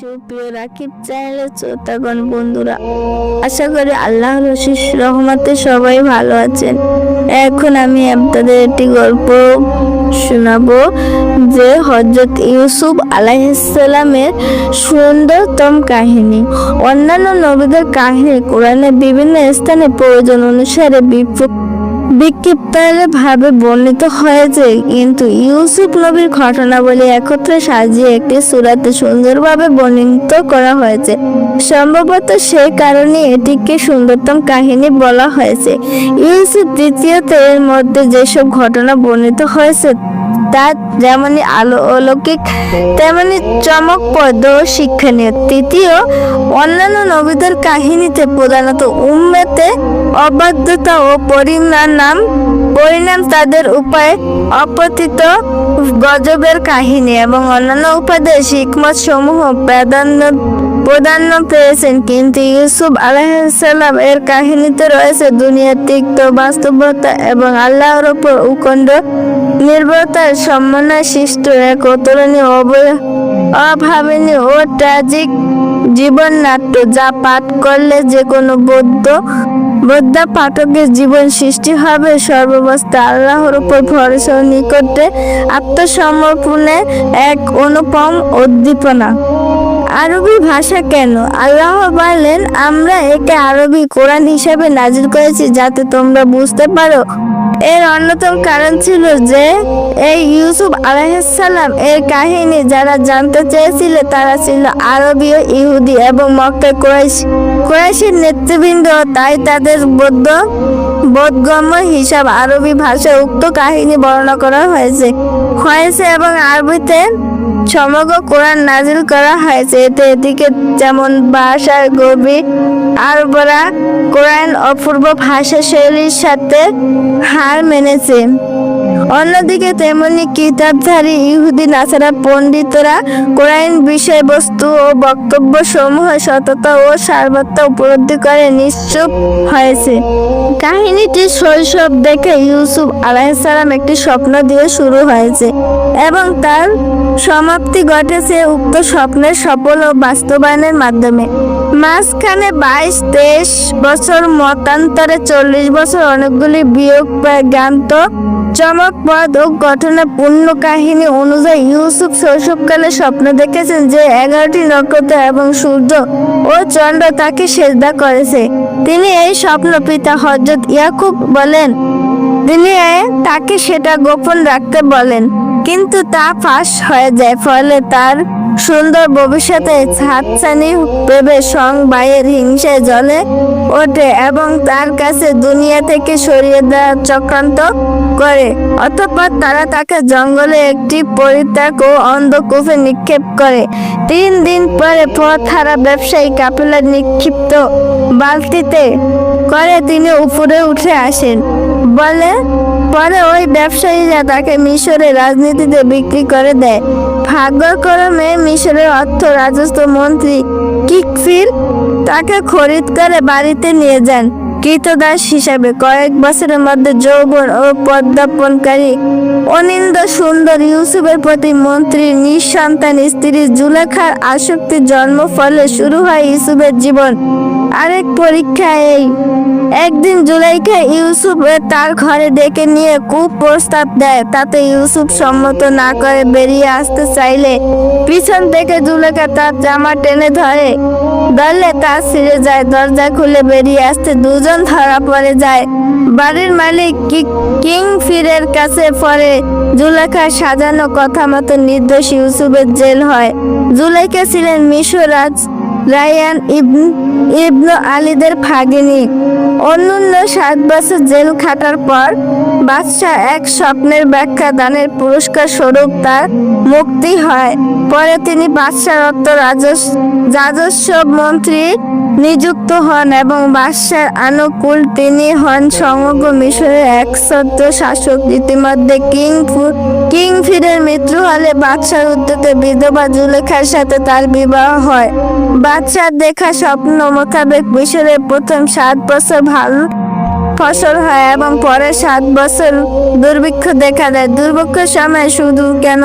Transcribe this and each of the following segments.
সুপ্রিয় শ্রোতাগণ, বন্ধুরা, আশা করি আল্লাহর রশিস রহমতে সবাই ভালো আছেন। এখন আমি আপনাদের একটি গল্প শোনাবো যে হজরত ইউসুফ আলাইসালামের সুন্দরতম কাহিনী। অন্যান্য নবীদের কাহিনী কোরআনের বিভিন্ন স্থানে প্রয়োজন অনুসারে বিপ- বিক্ষিপ্তভাবে বর্ণিত হয়েছে, কিন্তু ইউসুফ নবীর ঘটনাবলী একত্রে সাজিয়ে একটি সুরাতে সুন্দরভাবে বর্ণিত করা হয়েছে। সম্ভবত সে কারণে এটিকে সুন্দরতম কাহিনী বলা হয়েছে। ইউসুফ দ্বিতীয়ত এর মধ্যে যেসব ঘটনা বর্ণিত হয়েছে তা যেমনই আলো অলৌকিক তেমনি চমকপ্রদ শিক্ষণীয়। তৃতীয়, অন্যান্য নবীদের কাহিনীতে প্রধানত উম্মেতে অবাধ্যতা ও পরিণাম পরিণাম তাদের উপায়ে অপতিত গজবের কাহিনী এবং অন্যান্য উপাদেশ হিকমত সমূহ প্রাধান্য প্রাধান্য পেয়েছেন, কিন্তু ইউসুফ আলাইসাল্লাম এর কাহিনীতে রয়েছে দুনিয়ার তিক্ত বাস্তবতা এবং আল্লাহর ওপর উকণ্ড নির্ভরতার সমন্বয় সৃষ্ট এক অতুলনীয় অব- অভাবনীয় ও ট্রাজিক জীবন নাট্য যা পাঠ করলে যে কোনো বৌদ্ধ বৌদ্ধ পাঠকের জীবন সৃষ্টি হবে। সর্বাবস্থা আল্লাহর উপর ভরসা নিকটে আত্মসমর্পণের এক অনুপম উদ্দীপনা। আরবি ভাষা কেন? আল্লাহ বলেন, আমরা একে আরবি কোরআন হিসাবে নাজিল করেছি যাতে তোমরা বুঝতে পারো। এর অন্যতম কারণ ছিল যে, এই ইউসুফ আলাইসাল্লাম এর কাহিনী যারা জানতে চেয়েছিল তারা ছিল আরবীয় ইহুদি এবং মক্কা কোরাইশ। কোরাইশের নেতৃবৃন্দ তাই তাদের বৌদ্ধ বোধগম্য হিসাব আরবি ভাষায় উক্ত কাহিনী বর্ণনা করা হয়েছে। হয়েছে এবং আরবিতে সমগ্র কোরআন নাজিল করা হয়েছে। এতে এদিকে যেমন ভাষার গভীর আরবরা কোরআন অপূর্ব ভাষা শৈলীর সাথে হার মেনেছে। অন্যদিকে তেমনি কিতাবধারী ইহুদি নাসারা পণ্ডিতরা কোরআন বিষয়বস্তু ও বক্তব্য সমূহ সততা ও সার্বত্য উপলব্ধি করে নিশ্চুপ হয়েছে। কাহিনীটি শৈশব দেখে ইউসুফ আলাইসালাম একটি স্বপ্ন দিয়ে শুরু হয়েছে এবং তার সমাপ্তি ঘটেছে উক্ত স্বপ্নের সফল ও বাস্তবায়নের মাধ্যমে। মাঝখানে বাইশ, তেইশ বছর মতান্তরে চল্লিশ বছর অনেকগুলি বিয়োগ জ্ঞান্ত চমকপ্রদ ও ঘটনাপূর্ণ কাহিনী অনুযায়ী ইউসুফ শৈশবকালে স্বপ্ন দেখেছেন যে এগারোটি নক্ষত্র এবং সূর্য ও চন্দ্র তাকে সেজদা করেছে। তিনি এই স্বপ্ন পিতা হজরত ইয়াকুব বলেন, তিনি তাকে সেটা গোপন রাখতে বলেন, কিন্তু তা ফাঁস হয়ে যায়, ফলে তার সুন্দর ভবিষ্যতে হাতছানি ভেবে সং ভাইয়ের হিংসায় জলে ওঠে এবং তার কাছে দুনিয়া থেকে সরিয়ে দেওয়ার চক্রান্ত করে। অতঃপর তারা তাকে জঙ্গলে একটি পরিত্যাগ ও অন্ধকূপে নিক্ষেপ করে। তিন দিন পরে পথ হারা ব্যবসায়ী কাপিলা নিক্ষিপ্ত বালতিতে করে তিনি উপরে উঠে আসেন। বলে, পরে ওই ব্যবসায়ীরা তাকে মিশরের রাজনীতিতে বিক্রি করে দেয়। ভাগ্যক্রমে মিশরের অর্থ রাজস্ব মন্ত্রী কিকফির তাকে খরিদ করে বাড়িতে নিয়ে যান। কৃতদাস হিসাবে কয়েক বছরের মধ্যে যৌবন ও পদ্মাপনকারী অনিন্দ সুন্দর ইউসুফের প্রতি মন্ত্রীর নিঃসন্তান স্ত্রী জুলেখার আসক্তির জন্ম ফলে শুরু হয় ইউসুফের জীবন। আরেক পরীক্ষা এই। একদিন জুলাইকে ইউসুফ তার ঘরে ডেকে নিয়ে খুব প্রস্তাব দেয়। তাতে ইউসুফ সম্মত না করে বেরিয়ে আসতে চাইলে পিছন থেকে জুলেখা তার জামা টেনে ধরে। ধরলে তার ছিঁড়ে যায়, দরজা খুলে বেরিয়ে আসতে দুজন ধরা পড়ে যায়। বাড়ির মালিক কি- ফিরের কাছে পরে জুলেখার সাজানো কথা মতো নির্দোষ ইউসুফের জেল হয়। জুলেখা ছিলেন মিশর রাজ রায়ান ইবন, ইবনু আলীদের ভাগিনী। অন্যান্য সাত বছর জেল খাটার পর বাদশাহ এক স্বপ্নের ব্যাখ্যা দানের পুরস্কার স্বরূপ তার মুক্তি হয়। পরে তিনি বাদশাহ রক্ত রাজস্ব রাজস্ব মন্ত্রী নিযুক্ত হন এবং বাদশার আনুকূল তিনি হন সমগ্র মিশরের এক সত্য শাসক। ইতিমধ্যে কিং কিং ফিরের মৃত্যু হলে বাদশার উদ্যোগে বিধবা জুলেখার সাথে তার বিবাহ হয়। বাদশার দেখা স্বপ্ন মোতাবেক মিশরের প্রথম সাত বছর ভালো ফসল হয় এবং পরে সাত বছর দুর্ভিক্ষ দেখা দেয়। দুর্ভিক্ষের সময় শুধু কেন?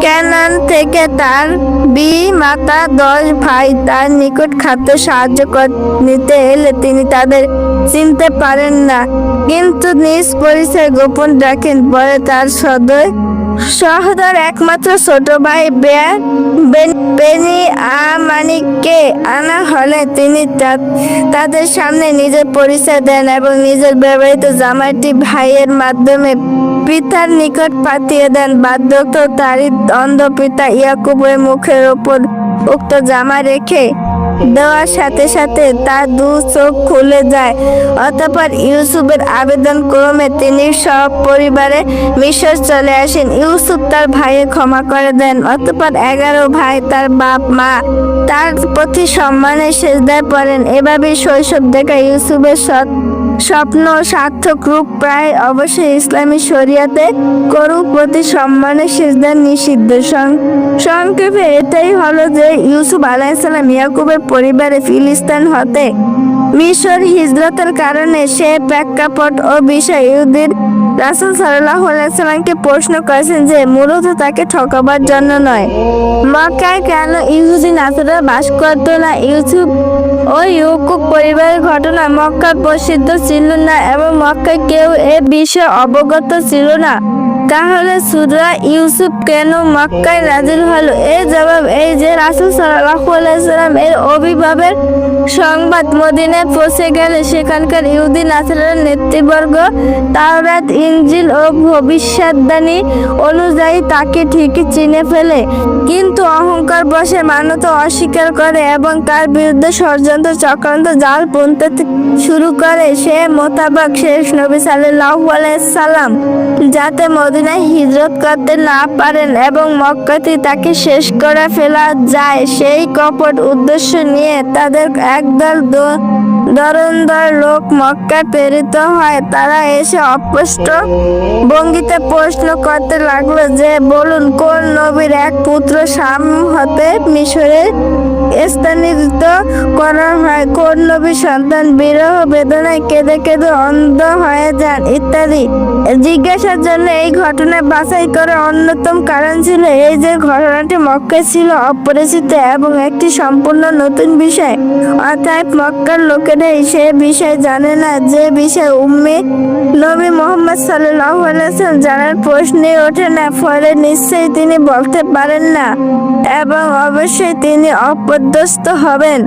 ক্যানান থেকে তার বি মাতা দশ ভাই তার নিকট খাদ্য সাহায্য নিতে এলে তিনি তাদের চিনতে পারেন না। কিন্তু নিজ পরিচয় গোপন রাখেন। পরে তার সদয় সহদর একমাত্র ছোট ভাই বেন- আমানিককে আনা হলে তিনি তাদের সামনে নিজের পরিচয় দেন এবং নিজের ব্যবহৃত জামাটি ভাইয়ের মাধ্যমে পিতার নিকট পাঠিয়ে দেন। বার্ধক্য তারই অন্ধ পিতা ইয়াকুবের মুখের ওপর উক্ত জামা রেখে দেওয়ার সাথে সাথে তার দু চোখ খুলে যায়। অতঃপর ইউসুফের আবেদন ক্রমে তিনি সব পরিবারে মিশর চলে আসেন। ইউসুফ তার ভাইয়ে ক্ষমা করে দেন। অতঃপর এগারো ভাই তার বাপ, মা তার প্রতি সম্মানের দেয় পড়েন। এভাবে শৈশব দেখা ইউসুফের সৎ স্বপ্ন, সার্থক রূপ প্রায় অবশ্যই ইসলামী শরিয়াতে করুক প্রতি সম্মানের সেজদা নিষিদ্ধ সংক্ষেপে এটাই হলো যে ইউসুফ আলাইসালাম ইয়াকুবের পরিবারে ফিলিস্তান হতে মিশর হিজরতের কারণে সে প্রেক্ষাপট ও বিষয় ইহুদির রাসুল সাল্লাহ আলাইসাল্লামকে প্রশ্ন করেছেন যে, মূলত তাকে ঠকাবার জন্য নয়। মক্কায় কেন ইহুদি নাসরা বাস করত না? ইউসুফ ও ইউকুব পরিবারের ঘটনা মক্কা প্রসিদ্ধ ছিল না এবং মক্কায় কেউ এ বিষয়ে অবগত ছিল না। তাহলে সুরা ইউসুফ কেন মক্কায় নাজিল হলো? এর জবাব এই যে রাসুল সাল্লাম এর অভিভাবের সংবাদ মদিনায় পৌঁছে গেলে সেখানকার ইহুদি নাসরার নেতৃবর্গ তাওরাত, ইনজিল ও ভবিষ্যৎবাণী অনুযায়ী তাকে ঠিকই চিনে ফেলে। কিন্তু অহংকার বসে মান্যতা অস্বীকার করে এবং তার বিরুদ্ধে ষড়যন্ত্র চক্রান্ত জাল বুনতে শুরু করে সে মোতাবেক শেষ নবী আলাইহি সাল্লাম যাতে মদিনায় হিজরত করতে না পারেন এবং মক্কাতে তাকে শেষ করে ফেলা যায়, সেই কপট উদ্দেশ্য নিয়ে তাদের একদল দরন্দর লোক মক্কায় প্রেরিত হয়। তারা এসে অস্পষ্ট ভঙ্গিতে প্রশ্ন করতে লাগল যে, বলুন, কোন নবীর এক পুত্র শাম হতে মিশরে স্থানান্তরিত করা হয়? কোন নবীর সন্তান বিরহ বেদনায় কেঁদে কেঁদে অন্ধ হয়ে যান? ইত্যাদি। জিজ্ঞাসার জন্য এই ঘটনা বাছাই করার অন্যতম কারণ ছিল এই যে ঘটনাটি মক্কায় ছিল অপরিচিত এবং একটি সম্পূর্ণ নতুন বিষয়। অর্থাৎ মক্কার লোকেরাই সে বিষয় জানে না, যে বিষয় উম্মে নবী মোহাম্মদ ওয়াসাল্লাম জানার প্রশ্নে ওঠে না, ফলে নিশ্চয়ই তিনি বলতে পারেন না এবং অবশ্যই তিনি অপদস্থ হবেন।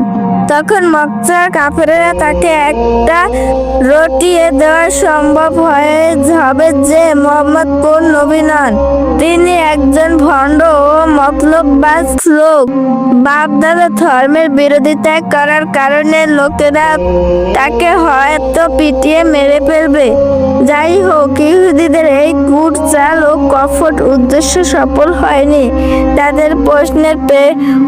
তখন মক্কার কাফেরেরা তাকে একটা রটিয়ে দেওয়া সম্ভব হয়ে হবে যে মোহাম্মদ কোন নবী নন। তিনি একজন ভণ্ড ও মতলববাজ লোক। বাপ দাদা ধর্মের বিরোধিতা করার কারণে লোকেরা তাকে হয়তো পিটিয়ে মেরে ফেলবে। যাই হোক, ইহুদিদের এই কুট চাল ও কফট উদ্দেশ্য সফল হয়নি। তাদের প্রশ্নের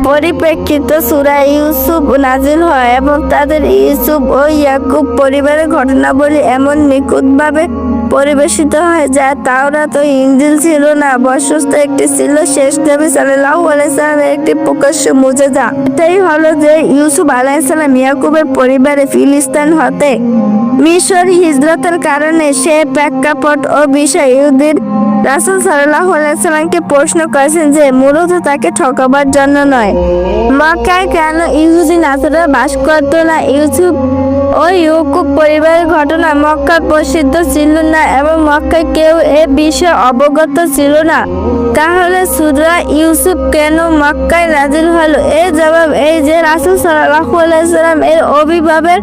পরিপ্রেক্ষিত সুরা ইউসুফ নাজিল হয় এবং তাদের ইউসুফ ও ইয়াকুব পরিবারের ঘটনাবলী এমন নিখুঁতভাবে পরিবেশিত হয় যা তাওরাত ও ইঞ্জিল ছিল না। বর্ষস্থ একটি ছিল শেষ নবী সাল্লাল্লাহু আলাইহি সাল্লামের একটি প্রকাশ্য মুজেজা। এটাই হলো যে ইউসুফ আলাইহিস সালাম ইয়াকুবের পরিবারে ফিলিস্তিন হতে মিশর হিজরতের কারণে সে প্রেক্ষাপট ও বিষয় ইহুদির রাসুল সাল্লাহ আলাইসাল্লামকে প্রশ্ন করেছেন যে, মূলত তাকে ঠকাবার জন্য নয়। মক্কায় কেন ইহুদি নাসরা বাস করত না? ইউসুফ ও ইউকুব পরিবারের ঘটনা মক্কার প্রসিদ্ধ ছিল না এবং মক্কায় কেউ এ বিষয়ে অবগত ছিল না। তাহলে সুরা ইউসুফ কেন মক্কায় নাজিল হলো? এর জবাব এই যে, রাসুল সাল্লাহু আলাইসাল্লাম এর অভিভাবের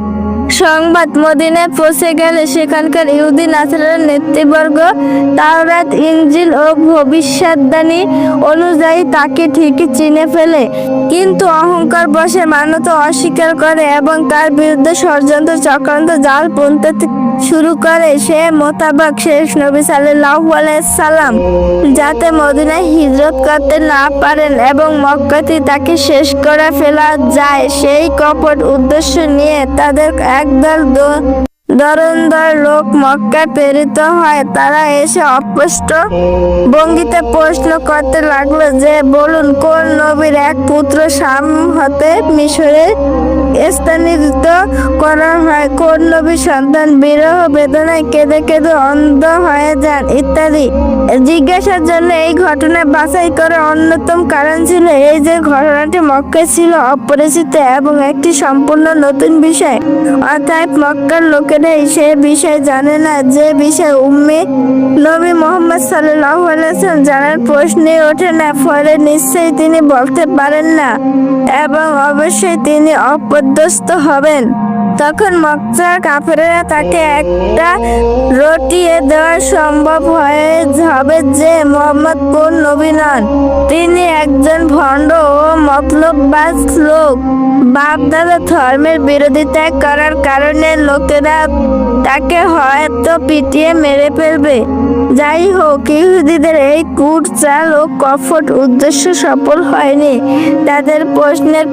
সংবাদ মদিনায় পৌঁছে গেলে সেখানকার ইহুদি নাসের নেতৃবর্গ তাওরাত ইঞ্জিল ও ভবিষ্যৎবাণী অনুযায়ী তাকে ঠিকই চিনে ফেলে। কিন্তু অহংকার বসে মানত অস্বীকার করে এবং তার বিরুদ্ধে ষড়যন্ত্র চক্রান্ত জাল বুনতে শুরু করে সে মোতাবেক শেষ নবী আলাইহি সাল্লাম। যাতে মদিনায় হিজরত করতে না পারেন এবং মক্কাতে তাকে শেষ করে ফেলা যায়, সেই কপট উদ্দেশ্য নিয়ে তাদের একদল দরন্দর লোক মক্কায় প্রেরিত হয়। তারা এসে অস্পষ্ট ভঙ্গিতে প্রশ্ন করতে লাগল যে, বলুন, কোন নবীর এক পুত্র শাম হতে মিশরে স্থানিত করা হয়। কোন নবীর সন্তান বিরহ বেদনায় কেঁদে কেঁদে অন্ধ হয়ে যান ইত্যাদি। জিজ্ঞাসার জন্য এই ঘটনা বাছাই করার অন্যতম কারণ ছিল এই যে ঘটনাটি মক্কায় ছিল অপরিচিত এবং একটি সম্পূর্ণ নতুন বিষয়। অর্থাৎ মক্কার লোকেরা সে বিষয় জানে না। যে বিষয় উম্মি নবী মোহাম্মদ সাল্লাহ জানার প্রশ্নে ওঠে না। ফলে নিশ্চয়ই তিনি বলতে পারেন না এবং অবশ্যই তিনি অপদস্থ হবেন। তখন মক্কার কাফেরেরা তাকে একটা রটিয়ে দেওয়া সম্ভব হয়ে হবে যে মোহাম্মদ কোন নবী নন। তিনি একজন ভণ্ড ও মতলববাজ লোক। বাপদাদা ধর্মের বিরোধিতা করার কারণে লোকেরা তাকে হয়তো পিটিয়ে মেরে ফেলবে। যাই হোক, ইহুদিদের এই কুট চাল ও কফট উদ্দেশ্য সফল হয়নি। তাদের প্রশ্নের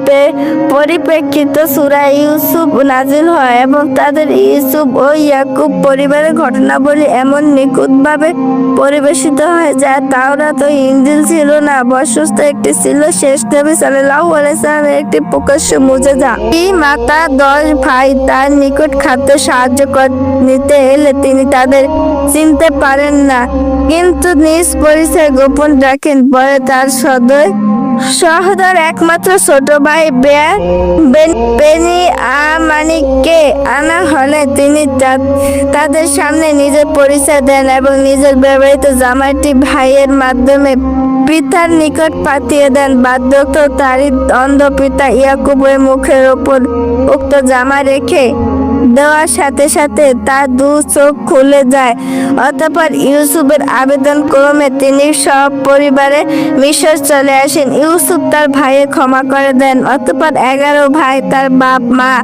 পরিপ্রেক্ষিত সুরা ইউসুফ নাজিল হয় এবং তাদের ইউসুফ ও ইয়াকুব পরিবারের ঘটনাবলী এমন নিখুঁতভাবে পরিবেশিত হয় যা তাওরা তো ইঞ্জিল ছিল না বর্ষস্থ একটি ছিল শেষ নবী সাল্লাল্লাহু আলাইহি সাল্লামের একটি প্রকাশ্য মুজেজা এই মাতা দশ ভাই তার নিকট খাদ্য সাহায্য কর- নিতে এলে তিনি তাদের চিনতে পারেন না। কিন্তু নিজ পরিচয় গোপন রাখেন। পরে তার সদয় সহদর একমাত্র ছোট ভাই বেন- আমানিককে আনা হলে তিনি তাদের সামনে নিজের পরিচয় দেন এবং নিজের ব্যবহৃত জামাটি ভাইয়ের মাধ্যমে পিতার নিকট পাঠিয়ে দেন। বার্ধক্য তারই অন্ধ পিতা ইয়াকুবের মুখের ওপর উক্ত জামা রেখে দেওয়ার সাথে সাথে তার দু চোখ খুলে যায়। অতঃপর ইউসুফের আবেদন ক্রমে তিনি সব পরিবারে মিশর চলে আসেন। ইউসুফ তার ভাইয়ের ক্ষমা করে দেন। অতঃপর এগারো ভাই তার বাপ, মা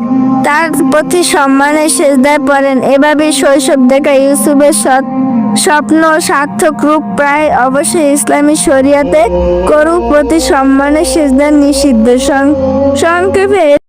তার প্রতি সম্মানের সেজদায় পড়েন। এভাবে শৈশব দেখা ইউসুফের সৎ স্বপ্ন সার্থক রূপ প্রায় অবশ্যই ইসলামী শরিয়াতে করু প্রতি সম্মানের সেজদা নিষিদ্ধ। সংক্ষেপে